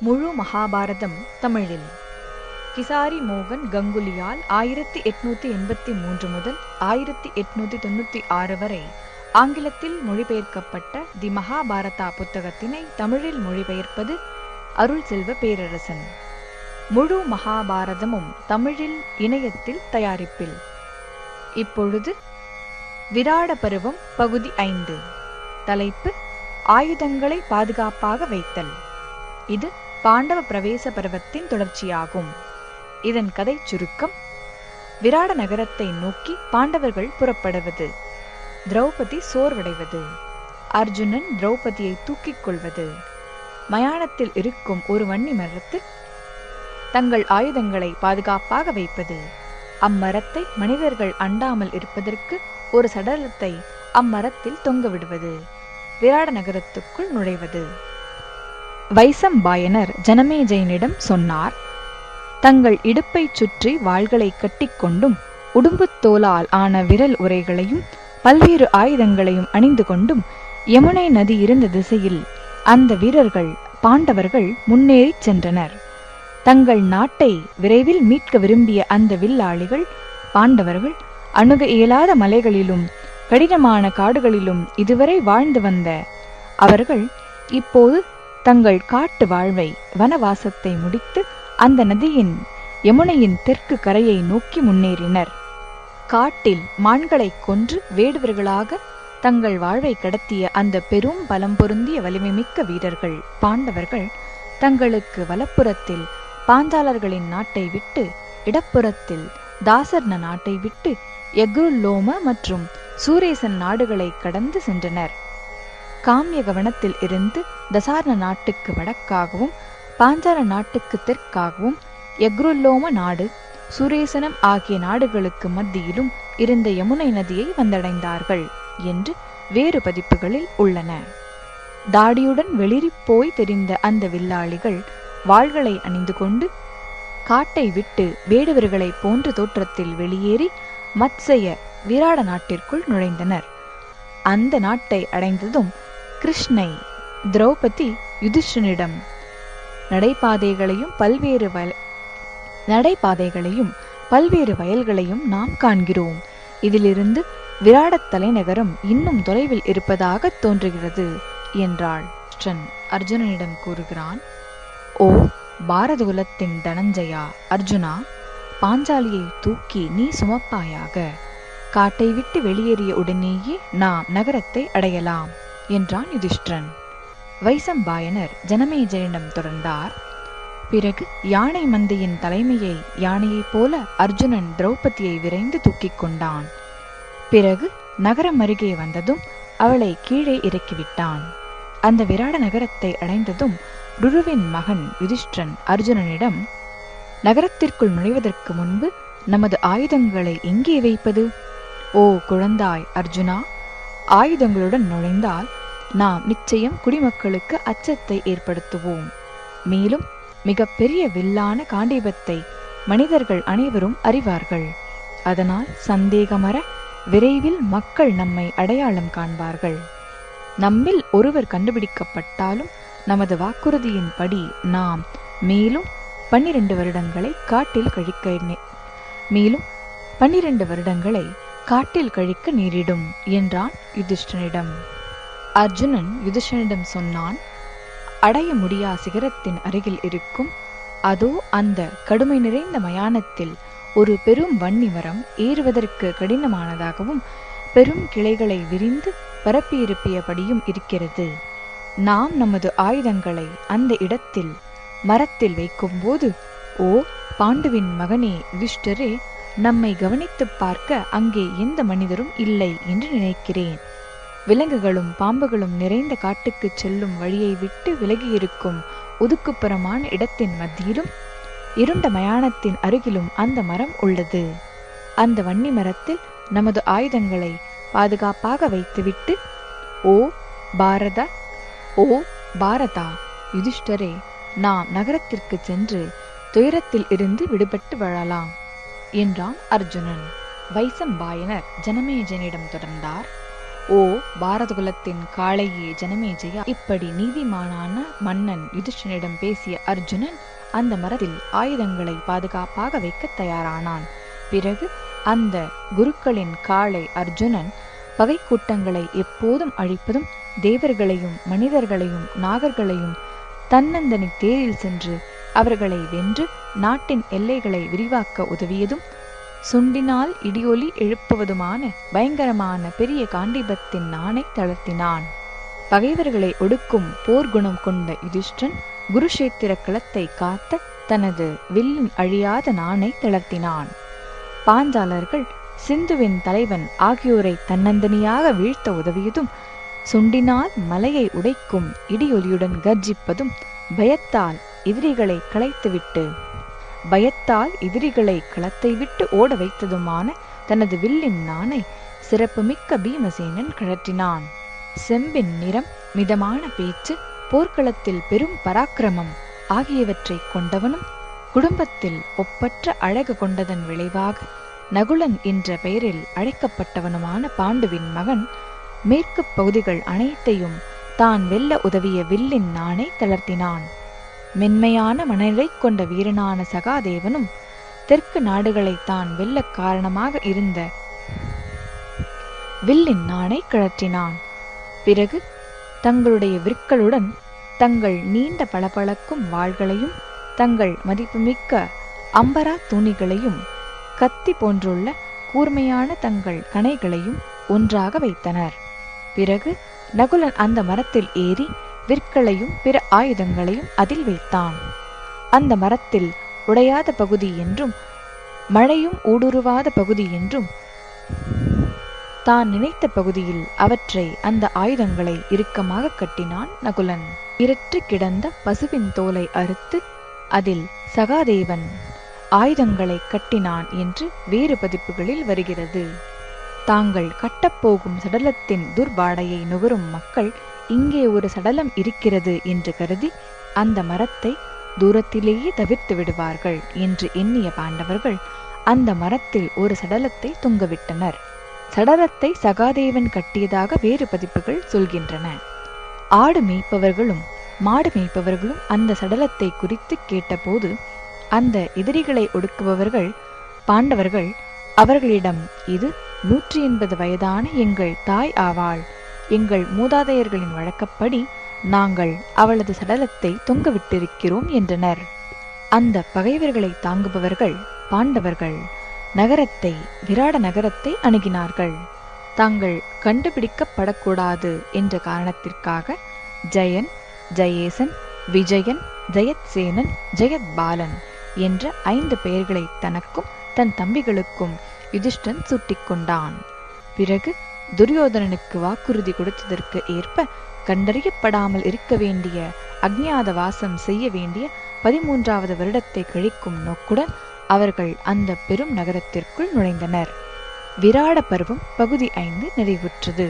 முழு மகாபாரதம் தமிழில். கிசாரி மோகன் கங்குலியால் ஆயிரத்தி எட்நூத்தி எண்பத்தி மூன்று முதல் ஆயிரத்தி எட்நூத்தி தொண்ணூத்தி ஆறு வரை ஆங்கிலத்தில் மொழிபெயர்க்கப்பட்ட தி மகாபாரதா புத்தகத்தினை தமிழில் மொழிபெயர்ப்பது அருள் செல்வ பேரரசன். முழு மகாபாரதமும் தமிழில் இணையத்தில் தயாரிப்பில். இப்பொழுது விராட பருவம் பகுதி ஐந்து. தலைப்பு ஆயுதங்களை பாதுகாப்பாக வைத்தல். இது பாண்டவ பிரவேச பருவத்தின் தொடர்ச்சியாகும். இதன் கதை சுருக்கம் விராட நகரத்தை நோக்கி பாண்டவர்கள் புறப்படுவது திரௌபதி சோர்வடைவது அர்ஜுனன் திரௌபதியை தூக்கிக் கொள்வது. மயானத்தில் இருக்கும் ஒரு வன்னி மரத்தில் தங்கள் ஆயுதங்களை பாதுகாப்பாக வைப்பது. அம்மரத்தை மனிதர்கள் அண்டாமல் இருப்பதற்கு ஒரு சடலத்தை அம்மரத்தில் தொங்க விடுவது. விராட நகரத்துக்குள் நுழைவது. வைசம்பாயனர் ஜனமேஜயனிடம் சொன்னார் தங்கள் இடுப்பைச் சுற்றி வாள்களை கட்டிக்கொண்டும் உடும்புத் தோலால் ஆன விரல் உரைகளையும் பல்வேறு ஆயுதங்களையும் அணிந்து கொண்டும் யமுனை நதி இருந்த திசையில் அந்த வீரர்கள் பாண்டவர்கள் முன்னேறிச் சென்றனர். தங்கள் நாட்டை விரைவில் மீட்க விரும்பிய அந்த வில்லாளிகள் பாண்டவர்கள் அணுக இயலாத மலைகளிலும் கடினமான காடுகளிலும் இதுவரை வாழ்ந்து வந்த அவர்கள் இப்போது தங்கள் காட்டு வாழ்வை வனவாசத்தை முடித்து அந்த நதியின் யமுனையின் தெற்கு கரையை நோக்கி முன்னேறினர். காட்டில் மான்களைக் கொன்று வேடுவர்களாக தங்கள் வாழ்வை கடத்திய அந்த பெரும் பலம் பொருந்திய வலிமைமிக்க வீரர்கள் பாண்டவர்கள் தங்களுக்கு வலப்புறத்தில் பாஞ்சாலர்களின் நாட்டை விட்டு இடப்புறத்தில் தாசர்ண நாட்டை விட்டு எக்ருல்லோம மற்றும் சூரேசன் நாடுகளை கடந்து சென்றனர். காமியகவனத்தில் இருந்து தசார்ண நாட்டுக்கு வடக்காகவும் பாஞ்சால நாட்டுக்கு தெற்காகவும் எக்ருல்லோம நாடு சுரேசனம் ஆகிய நாடுகளுக்கு மத்தியிலும் இருந்த யமுனை நதியை வந்தடைந்தார்கள் என்று வேறு பதிப்புகளில் உள்ளன. தாடியுடன் வெளிரி போய் தெரிந்த அந்த வில்லாளிகள் வாள்களை அணிந்து கொண்டு காட்டை விட்டு வேடுவர்களைப் போன்ற தோற்றத்தில் வெளியேறி மத்சய விராட நாட்டிற்குள் நுழைந்தனர். அந்த நாட்டை அடைந்ததும் கிருஷ்ணை திரௌபதி யுதிஷ்டனிடம் நடைபாதைகளையும் பல்வேறு வய நடைபாதைகளையும் பல்வேறு வயல்களையும் நாம் காண்கிறோம். இதிலிருந்து விராடத் தலைநகரம் இன்னும் தொலைவில் இருப்பதாக தோன்றுகிறது என்றாள் கிருஷ்ணன் அர்ஜுனனிடம் கூறுகிறான். ஓ பாரதகுலத்தின் தனஞ்சயா அர்ஜுனா பாஞ்சாலியை தூக்கி நீ சுமப்பாயாக. காட்டை விட்டு வெளியேறிய உடனேயே நாம் நகரத்தை அடையலாம். என்றான் யுதிஷ்டிரன். வைசம்பாயனர் ஜனமேஜயனிடம் தொடர்ந்தார். பிறகு யானை மந்தையின் தலைமையை யானையைப் போல அர்ஜுனன் திரௌபதியை விரைந்து தூக்கிக் கொண்டான். பிறகு நகரம் அருகே வந்ததும் அவளை கீழே இறக்கிவிட்டான். அந்த விராட நகரத்தை அடைந்ததும் ருருவின் மகன் யுதிஷ்டிரன் அர்ஜுனனிடம் நகரத்திற்குள் நுழைவதற்கு முன்பு நமது ஆயுதங்களை எங்கே வைப்பது? ஓ குழந்தாய் அர்ஜுனா! ஆயுதங்களுடன் நுழைந்தால் நாம் நிச்சயம் குடிமக்களுக்கு அச்சத்தை ஏற்படுத்துவோம். மேலும் மிக பெரிய வில்லான காண்டீபத்தை மனிதர்கள் அனைவரும் அறிவார்கள். அதனால் சந்தேகமற விரைவில் மக்கள் நம்மை அடையாளம் காண்பார்கள். நம்மில் ஒருவர் கண்டுபிடிக்கப்பட்டாலும் நமது வாக்குறுதியின்படி நாம் மேலும் பன்னிரண்டு வருடங்களை காட்டில் கழிக்க மேலும் பன்னிரண்டு வருடங்களை காட்டில் கழிக்க நேரிடும் என்றான் யுதிஷ்டனிடம் அர்ஜுனன் யுதிஷ்டனிடம் சொன்னான் அடைய முடியா சிகரத்தின் அருகில் இருக்கும் அதோ அந்த கடுமை நிறைந்த மயானத்தில் ஒரு பெரும் வன்னி மரம் ஏறுவதற்கு கடினமானதாகவும் பெரும் கிளைகளை விரிந்து பரப்பியிருப்பியபடியும் இருக்கிறது. நாம் நமது ஆயுதங்களை அந்த இடத்தில் மரத்தில் வைக்கும்போது ஓ பாண்டுவின் மகனே யுதிஷ்டரே நம்மை கவனித்துப் பார்க்க அங்கே எந்த மனிதரும் இல்லை என்று நினைக்கிறேன். விலங்குகளும் பாம்புகளும் நிறைந்த காட்டுக்குச் செல்லும் வழியை விட்டு விலகியிருக்கும் ஒதுக்குப்புறமான இடத்தின் மத்தியிலும் இருண்ட மயானத்தின் அருகிலும் அந்த மரம் உள்ளது. அந்த வன்னி மரத்தில் நமது ஆயுதங்களை பாதுகாப்பாக வைத்துவிட்டு ஓ பாரத! ஓ பாரதா! யுதிஷ்டரே! நாம் நகரத்திற்கு சென்று துயரத்தில் இருந்து விடுபட்டு வாழலாம். என்றான் அர்ஜுனன். வைசம்பாயனர் ஜனமேஜனிடம் தொடர்ந்தார். ஓ பாரதகுலத்தின் காளையே ஜனமேஜயா? இப்படி நீதிமானான மன்னன் யுதிஷ்டனிடம் பேசிய அர்ஜுனன் அந்த மரத்தில் ஆயுதங்களை பாதுகாப்பாக வைக்க தயாரானான். பிறகு அந்த குருக்களின் காளை அர்ஜுனன் பகை கூட்டங்களை எப்போதும் அழிப்பதும் தேவர்களையும் மனிதர்களையும் நாகர்களையும் தன்னந்தனி தேரில் சென்று அவர்களை வென்று நாட்டின் எல்லைகளை விரிவாக்க உதவியதும் சுண்டினால் இடியொலி எழுப்புவதுமான பயங்கரமான பெரிய காண்டிபத்தின் நாணை தளர்த்தினான். பகைவர்களை ஒடுக்கும் போர்க்குணம் கொண்ட யுதிஷ்டன் குருஷேத்திர களத்தை காத்த தனது வில்லின் அழியாத நாணை தளர்த்தினான். பாஞ்சாலர்கள் சிந்துவின் தலைவன் ஆகியோரை தன்னந்தனியாக வீழ்த்த உதவியதும் சுண்டினால் மலையை உடைக்கும் இடியொலியுடன் கர்ஜிப்பதும் பயத்தால் எதிரிகளை களைத்துவிட்டு பயத்தால் எதிரிகளை களத்தை விட்டு ஓட வைத்ததுமான தனது வில்லின் நாணை சிறப்புமிக்க பீமசேனன் கழற்றினான். செம்பின் நிறம் மிதமான பேச்சு போர்க்களத்தில் பெரும் பராக்கிரமம் ஆகியவற்றைக் கொண்டவனும் குடும்பத்தில் ஒப்பற்ற அழகு கொண்டதன் விளைவாக நகுலன் என்ற பெயரில் அழைக்கப்பட்டவனுமான பாண்டுவின் மகன் மேற்கு பகுதிகள் அனைத்தையும் தான் வெல்ல உதவிய வில்லின் நாணை தளர்த்தினான். மென்மையான மனநிலை கொண்ட வீரனான சகாதேவனும் தெற்கு நாடுகளை தான் வெல்ல காரணமாக இருந்த வில்லின் நாணை கழற்றினான் பிறகு தங்களுடைய விற்களுடன் தங்கள் நீண்ட பளபளக்கும் வாள்களையும் தங்கள் மதிப்புமிக்க அம்பரா துணிகளையும் கத்தி போன்றுள்ள கூர்மையான தங்கள் கணைகளையும் ஒன்றாக வைத்தனர். பிறகு நகுலன் அந்த மரத்தில் ஏறி விற்களையும் பிற ஆயுதங்களையும் அதில் வைத்தான். அந்த மரத்தில் உடையாத பகுதி என்றும் மழையும் ஊடுருவாத பகுதி என்றும் தான் நினைத்த பகுதியில் அவற்றை அந்த ஆயுதங்களை இறுக்கமாக கட்டினான் நகுலன். இரற்று கிடந்த பசுவின் தோலை அறுத்து அதில் சகாதேவன் ஆயுதங்களை கட்டினான் என்று வேறு பதிப்புகளில் வருகிறது. தாங்கள் கட்டப்போகும் சடலத்தின் துர்வாடையை நுகரும் மக்கள் இங்கே ஒரு சடலம் இருக்கிறது என்று கருதி அந்த மரத்தை தூரத்திலேயே தவிர்த்து விடுவார்கள் என்று எண்ணிய பாண்டவர்கள் அந்த மரத்தில் ஒரு சடலத்தை தொங்கவிட்டனர். சடலத்தை சகாதேவன் கட்டியதாக வேறு பதிப்புகள் சொல்கின்றன. ஆடு மேய்ப்பவர்களும் மாடு மேய்ப்பவர்களும் அந்த சடலத்தை குறித்து கேட்டபோது அந்த எதிரிகளை ஒடுக்குபவர்கள் பாண்டவர்கள் அவர்களிடம் இது நூற்றி எண்பது வயதான எங்கள் தாய் ஆவாள். எங்கள் மூதாதையர்களின் வழக்கப்படி நாங்கள் அவளது சடலத்தை தொங்கவிட்டிருக்கிறோம் என்றனர். அந்த பகைவர்களை தாங்குபவர்கள் பாண்டவர்கள். நகரத்தை விராட நகரத்தை அணுகினார்கள். தாங்கள் கண்டுபிடிக்கப்படக்கூடாது என்ற காரணத்திற்காக ஜெயன் ஜெயேசன் விஜயன் ஜெயத்சேனன் ஜெயத்பாலன் என்ற ஐந்து பெயர்களை தனக்கும் தன் தம்பிகளுக்கும் யுதிஷ்டன் சூட்டிக்கொண்டான். பிறகு துரியோதனனுக்கு வாக்குறுதி கொடுத்ததற்கு ஏற்ப கண்டறியப்படாமல் இருக்க வேண்டிய அக்ஞாத வாசம் செய்ய வேண்டிய பதிமூன்றாவது வருடத்தை கழிக்கும் நோக்குடன் அவர்கள் அந்த பெரும் நகரத்திற்குள் நுழைந்தனர். விராட பருவம் பகுதி ஐந்து நிறைவுற்றது.